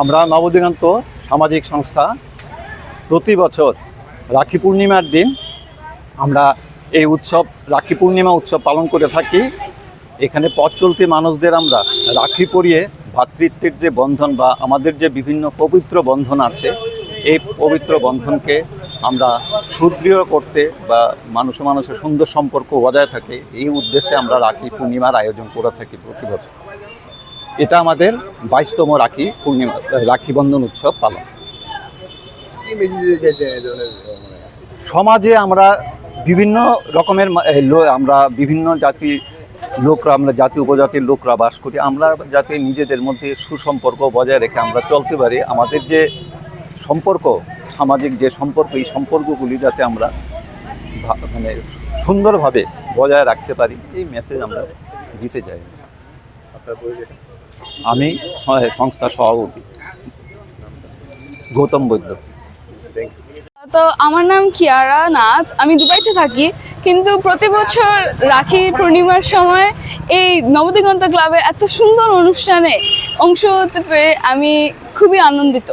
আমরা নবদিগন্ত সামাজিক সংস্থা প্রতি বছর রাখি পূর্ণিমার দিন আমরা এই উৎসব, রাখি পূর্ণিমা উৎসব পালন করে থাকি। এখানে পথ চলতি মানুষদের আমরা রাখি পরিয়ে ভ্রাতৃত্বের যে বন্ধন বা আমাদের যে বিভিন্ন পবিত্র বন্ধন আছে, এই পবিত্র বন্ধনকে আমরা সুদৃঢ় করতে বা মানুষ মানুষের সুন্দর সম্পর্ক বজায় থাকে, এই উদ্দেশ্যে আমরা রাখি পূর্ণিমার আয়োজন করে থাকি প্রতি বছর। এটা আমাদের বাইশতম রাখি পূর্ণিমা রাখি বন্ধন উৎসব পালন। মানে? সমাজে আমরা বিভিন্ন রকমের আমরা বিভিন্ন জাতি লোকরা আমরা জাতি উপজাতির লোকরা বাস করি। আমরা যাতে নিজেদের মধ্যে সুসম্পর্ক বজায় রেখে আমরা চলতে পারি। আমাদের যে সম্পর্ক সামাজিক যে সম্পর্ক এই সম্পর্কগুলি যাতে আমরা মানে সুন্দরভাবে বজায় রাখতে পারি এই মেসেজ আমরা দিতে চাই। আপনার আমি সংস্থার সভাপতি। গৌতম বৈদ্য। তো আমার নাম কিয়ারা নাথ। আমি দুবাইতে থাকি, কিন্তু প্রতি বছর রাখি পূর্ণিমার সময় এই নবদিগন্ত ক্লাবের এত সুন্দর অনুষ্ঠানে অংশ হতে পেরে আমি খুবই আনন্দিত।